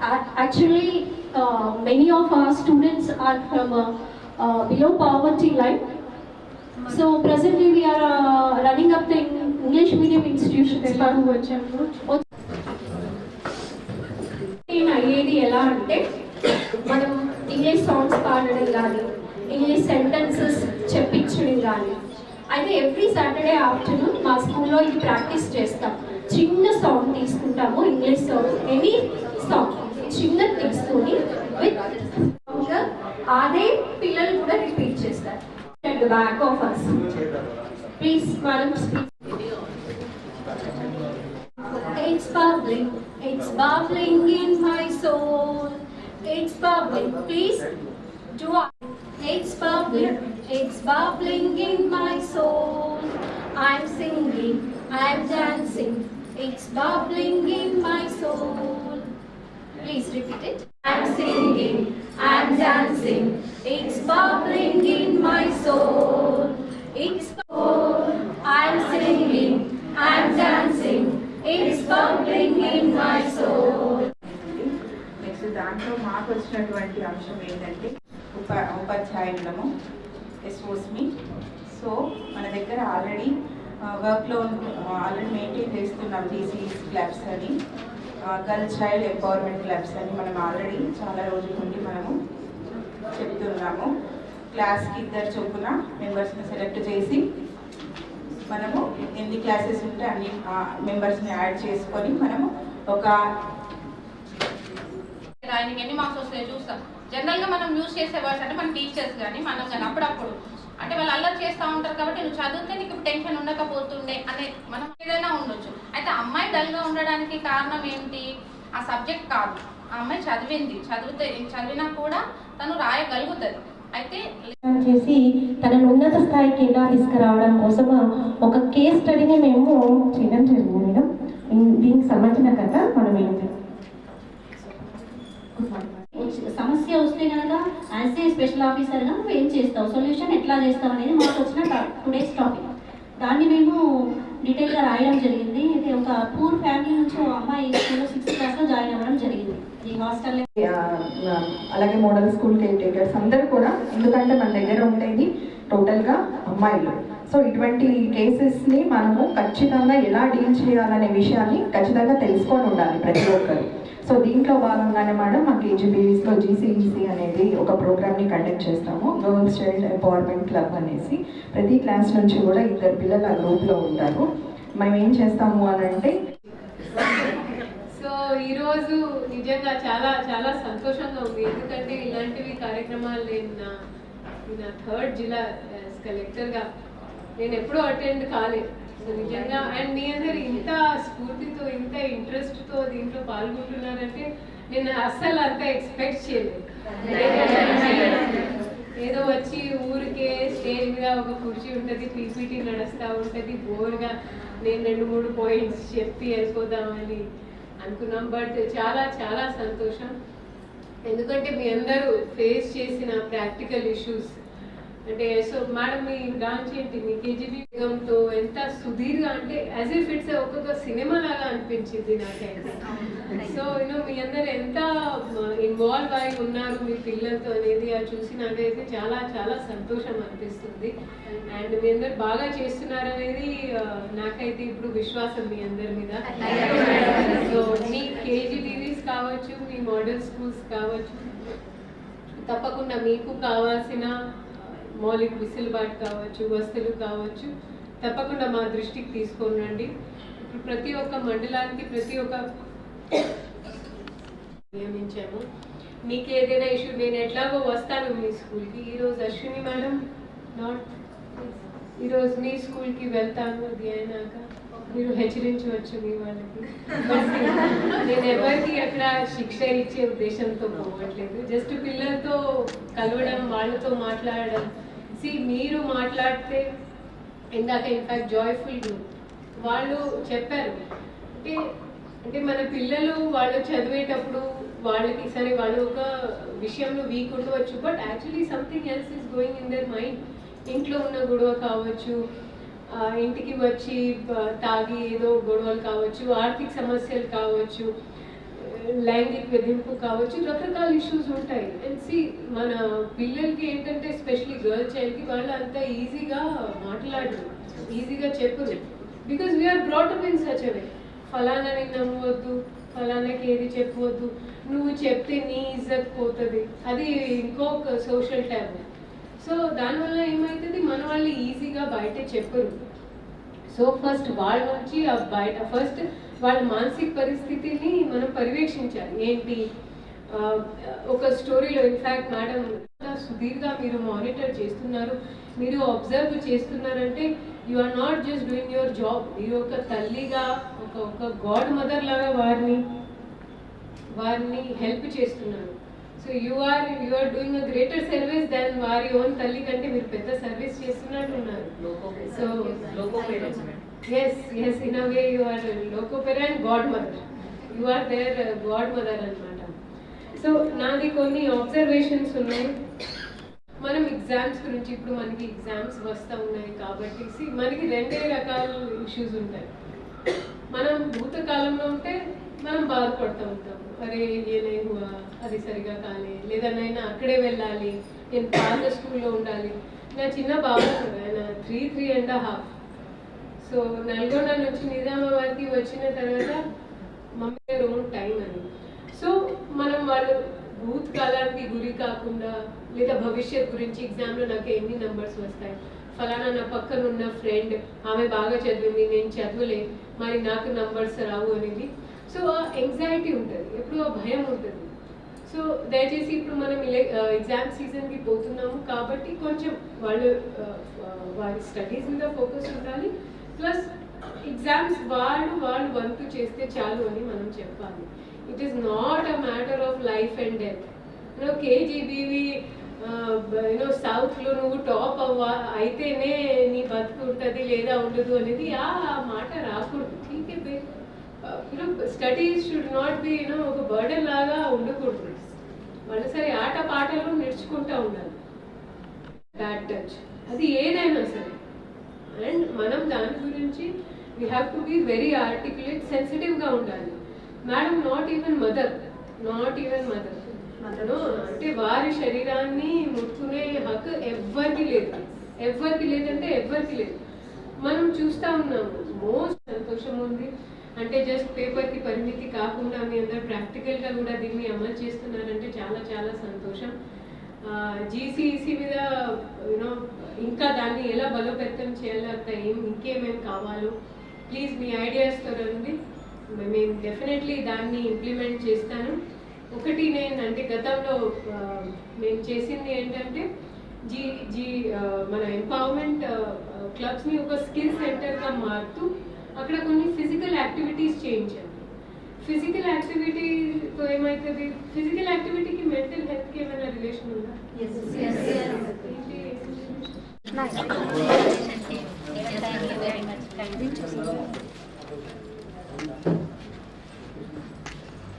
Ac- Actually, uh, many of our students are from uh, uh, below poverty line. So presently we are uh, running up the English medium institutions. అంటే మనం English songs పాడడం కానీ English sentences చెప్పించడం కానీ అయితే every Saturday afternoon మా స్కూల్లో ఇది practice చేస్తాం. చిన్న సాంగ్ తీసుకుంటాము ఇంగ్లీష్ సాంగ్ ఎనీ సాంగ్ చిన్న తీసుకొని విత్ అదే పిల్లలు కూడా రిపీట్ చేస్తారు. బ్యాక్ ఆఫ్ అస్ ప్లీజ్ మనం bubbling, it's bubbling in my soul. It's bubbling, please do I? It's bubbling, it's bubbling in my soul. I'm singing, I'm dancing. It's bubbling in my soul. Please repeat it. I'm singing, I'm dancing. It's bubbling in my soul. అంశం ఏంటంటే ఉప ఉపాధ్యాయులము. ఎస్ఓస్మి so మన దగ్గర already వర్క్లో already maintain చేస్తున్నాం GCE clubs అని. Girl child empowerment clubs అని మనం ఆల్రెడీ చాలా రోజుల నుండి మనము చెప్తున్నాము. క్లాస్కి ఇద్దరు చొప్పున మెంబర్స్ని సెలెక్ట్ చేసి మనము ఎన్ని క్లాసెస్ ఉంటే అన్ని uh, మెంబర్స్ని యాడ్ చేసుకొని మనము ఒక ఆయనకి ఎన్ని మార్క్స్ వస్తాయో చూస్తాం. జనరల్గా మనం యూజ్ చేసే వర్డ్స్ అంటే మన టీచర్స్ కానీ మనం కానీ అప్పుడప్పుడు. అంటే వాళ్ళు అల్లరి చేస్తూ ఉంటారు కాబట్టి నువ్వు చదివితే నీకు టెన్షన్ ఉండకపోతుండే అనే మనం ఏదైనా ఉండొచ్చు. అయితే అమ్మాయి డల్గా ఉండడానికి కారణం ఏంటి? ఆ సబ్జెక్ట్ కాదు. ఆ అమ్మాయి చదివింది. చదివితే చదివినా కూడా తను రాయగలుగుతుంది. అయితే చేసి తనను ఉన్నత స్థాయికి ఎలా తీసుకురావడం కోసం ఒక కేస్ స్టడీని మేము చేయడం జరిగింది మేడం. దీనికి సంబంధించిన కథ మనం ఏంటి సమస్య వస్తే కనుక యాజ్ ఏ స్పెషల్ ఆఫీసర్గా నువ్వు ఏం చేస్తావు? సొల్యూషన్ ఎట్లా చేస్తావు అనేది మాకు వచ్చిన టుడేస్ టాపిక్ దాన్ని మేము డీటెయిల్గా రాయడం జరిగింది. ఇది ఒక పూర్ ఫ్యామిలీ నుంచి అమ్మాయి స్కూల్లో సిక్స్త్ క్లాస్లో జాయిన్ అవ్వడం జరిగింది. ఈ హాస్టల్ అలాగే మోడల్ స్కూల్ కేర్ అందరూ కూడా ఎందుకంటే మన దగ్గర ఉండేది టోటల్గా అమ్మాయిలు. సో ఇటువంటి కేసెస్ని మనము ఖచ్చితంగా ఎలా డీల్ చేయాలనే విషయాన్ని ఖచ్చితంగా తెలుసుకొని ఉండాలి ప్రతి ఒక్కరు. సో దీంట్లో భాగంగానే మేడం మాకు ఏజీబీఎస్లో జీసీఈసీ అనేది ఒక ప్రోగ్రామ్ని కండక్ట్ చేస్తాము. గర్ల్స్ చైల్డ్ ఎంపవర్మెంట్ క్లబ్ అనేసి ప్రతి క్లాస్ నుంచి కూడా ఇద్దరు పిల్లలు ఆ గ్రూప్లో ఉంటారు. మేము ఏం చేస్తాము అని అంటే సో ఈరోజు నిజంగా చాలా చాలా సంతోషంగా ఉంది. ఎందుకంటే ఇలాంటివి కార్యక్రమాలు నేను నా నా థర్డ్ జిల్లా కలెక్టర్గా నేను ఎప్పుడూ అటెండ్ కాలేదు నిజంగా. అండ్ మీ అందరు ఇంత స్ఫూర్తితో ఇంత ఇంట్రెస్ట్తో దీంట్లో పాల్గొంటున్నారంటే నేను అస్సలు అంత ఎక్స్పెక్ట్ చేయలేదు. ఏదో వచ్చి ఊరికే స్టేజ్ మీద ఒక కుర్చీ ఉంటుంది పీపీటీ నడుస్తూ ఉంటుంది బోర్గా నేను రెండు మూడు పాయింట్స్ చెప్పి వెళ్ళిపోదామని అనుకున్నాం. బట్ చాలా చాలా సంతోషం. ఎందుకంటే మీ అందరూ ఫేస్ చేసిన ప్రాక్టికల్ ఇష్యూస్ అంటే సో మేడం మీ బ్రాంచ్ ఏంటి? మీ కేజీబీ తో ఎంత సుదీర్ఘ అంటే యాజ్ ఇఫ్ ఇట్స్ ఒక్కొక్క సినిమా లాగా అనిపించింది నాకైతే. సో యూనో మీ అందరు ఎంత ఇన్వాల్వ్ అయి ఉన్నారు మీ పిల్లలతో అనేది అది చూసి నాకైతే చాలా చాలా సంతోషం అనిపిస్తుంది. అండ్ మీ అందరు బాగా చేస్తున్నారు అనేది నాకైతే ఇప్పుడు విశ్వాసం మీ అందరి మీద. సో మీ కేజీబీవీస్ కావచ్చు మీ మోడల్ స్కూల్స్ కావచ్చు తప్పకుండా మీకు కావాల్సిన మౌలిక విసులుబాటు కావచ్చు వస్తువులు కావచ్చు తప్పకుండా మా దృష్టికి తీసుకొని రండి ఇప్పుడు ప్రతి ఒక్క మండలానికి ప్రతి ఒక్క నియమించాము. మీకు ఏదైనా ఇష్యూ నేను ఎట్లాగో వస్తాను మీ స్కూల్కి. ఈరోజు అశ్విని మేడం నాట్ ఈరోజు మీ స్కూల్కి వెళ్తాను అది అయినాక మీరు హెచ్చరించవచ్చు మీ వాళ్ళకి. నేను ఎవరికి అక్కడ శిక్ష ఇచ్చే ఉద్దేశంతో పోవట్లేదు. జస్ట్ పిల్లలతో కలవడం వాళ్ళతో మాట్లాడడం సి మీరు మాట్లాడితే ఇందాక ఇన్ఫాక్ట్ జాయ్ఫుల్ వాళ్ళు చెప్పారు. అంటే అంటే మన పిల్లలు వాళ్ళు చదివేటప్పుడు వాళ్ళకి సరే వాళ్ళు ఒక విషయంలో వీక్ ఉండవచ్చు but actually something else is going in their mind ఇంట్లో ఉన్న గొడవ కావచ్చు ఇంటికి వచ్చి తాగి ఏదో గొడవలు కావచ్చు ఆర్థిక సమస్యలు కావచ్చు లైంగిక వేధింపు కావచ్చు రకరకాల ఇష్యూస్ ఉంటాయి. అండ్ సి మన పిల్లలకి ఏంటంటే ఎస్పెషలీ గర్ల్ చైల్డ్కి వాళ్ళు అంత ఈజీగా మాట్లాడరు. ఈజీగా చెప్పరు. Because we are brought up in such a way ఫలానాని నమ్మవద్దు ఫలానాకి ఏది చెప్పవద్దు. నువ్వు చెప్తే నీ ఇజ్జత్ పోతుంది. అది ఇంకొక సోషల్ ట్యాబ్ సో దానివల్ల ఏమవుతుంది మన వాళ్ళు ఈజీగా బయట చెప్పరు. సో ఫస్ట్ వాళ్ళ నుంచి బయట ఫస్ట్ వాళ్ళ మానసిక పరిస్థితిని మనం పర్యవేక్షించాలి. ఏంటి? ఒక స్టోరీలో ఇన్ఫ్యాక్ట్ మేడం సుదీర్ఘ మీరు మానిటర్ చేస్తున్నారు. మీరు అబ్జర్వ్ చేస్తున్నారంటే you are not just doing your job మీరు ఒక తల్లిగా ఒక ఒక గాడ్ మదర్ లాగా వారిని వారిని హెల్ప్ చేస్తున్నారు. So you are you are doing a greater service than వారి ఓన్ తల్లి కంటే మీరు పెద్ద సర్వీస్ చేస్తున్నట్టు ఉన్నారు. So yes yes in a way you are lokopera and godmother. Mother you are their god mother అన్నమాట. సో నాది కొన్ని అబ్జర్వేషన్స్ ఉన్నాయి. మనం ఎగ్జామ్స్ గురించి ఇప్పుడు మనకి ఎగ్జామ్స్ వస్తూ ఉన్నాయి కాబట్టి మనకి రెండే రకాల ఇష్యూస్ ఉంటాయి. మనం భూతకాలంలో ఉంటే మనం బాధపడుతూ ఉంటాం. అరే ఏనే అది సరిగా కాలే. లేదా అక్కడే వెళ్ళాలి. నేను పాత స్కూల్లో ఉండాలి. నా చిన్న బాబు ఆయన three three and half so Nalgonda నుంచి నిజామాబాద్కి వచ్చిన తర్వాత మమ్మీ ఓన్ టైం అని సో మనం వాళ్ళు భూతకాలానికి గురి కాకుండా లేదా భవిష్యత్ గురించి ఎగ్జామ్లో నాకు ఎన్ని నెంబర్స్ వస్తాయి? ఫలానా నా పక్కన ఉన్న ఫ్రెండ్ ఆమె బాగా చదివింది నేను చదవలే మరి నాకు నంబర్స్ రావు అనేది. సో ఆ ఎంగ్జైటీ ఉంటుంది ఎప్పుడు ఆ భయం ఉంటుంది. సో దయచేసి ఇప్పుడు మనం ఎగ్జామ్ సీజన్కి పోతున్నాము కాబట్టి కొంచెం వాళ్ళు వారి స్టడీస్ మీద ఫోకస్ ఉండాలి. ప్లస్ ఎగ్జామ్స్ వాళ్ళు వాళ్ళు వంతు చేస్తే చాలు అని మనం చెప్పాలి. It is not a matter of life and death you know KGBV you know సౌత్లో నువ్వు టాప్ అవ్వ అయితేనే నీ బతుకు ఉంటుంది లేదా ఉండదు అనేది ఆ ఆ మాట రాకూడదు. ఠీకే బే you know studies should not be you know ఒక బర్డెన్ లాగా ఉండకూడదు. వాళ్ళు సరే ఆట పాటలు నేర్చుకుంటూ ఉండాలి. బ్యాడ్ టచ్ అది ఏదైనా సరే. అండ్ మనం దాని గురించి we have to be very articulate సెన్సిటివ్గా ఉండాలి. Madam not even mother not even mother అంటే వారి శరీరాన్ని ముట్టుకునే హక్కు ఎవ్వరికి లేదు. ఎవ్వరికి లేదంటే ఎవ్వరికి లేదు. మనం చూస్తా ఉన్నాము మోస్ట్ సంతోషం ఉంది. అంటే జస్ట్ పేపర్కి పరిమితి కాకుండా మీ అందరు ప్రాక్టికల్గా కూడా దీన్ని అమలు చేస్తున్నారంటే చాలా చాలా సంతోషం. జీసీఈసీ మీద యూనో ఇంకా దాన్ని ఎలా బలోపేతం చేయాలో అక్కడ ఏం ఇంకేమేమి కావాలో ప్లీజ్ మీ ఐడియాస్తో రండి మేము డెఫినెట్లీ దాన్ని ఇంప్లిమెంట్ చేస్తాను. ఒకటి నేను అంటే గతంలో మేము చేసింది ఏంటంటే జీ జీ మన ఎంపవర్మెంట్ క్లబ్స్ని ఒక స్కిల్ సెంటర్గా మారుతూ అక్కడ కొన్ని ఫిజికల్ యాక్టివిటీస్ చేయించాను फ़िज़िकल एक्टिविटी तो एम आई कभी फ़िज़िकल एक्टिविटी की मेंटल हेल्थ के मैंने रिलेशन होगा yes yes nice thank you very much thank you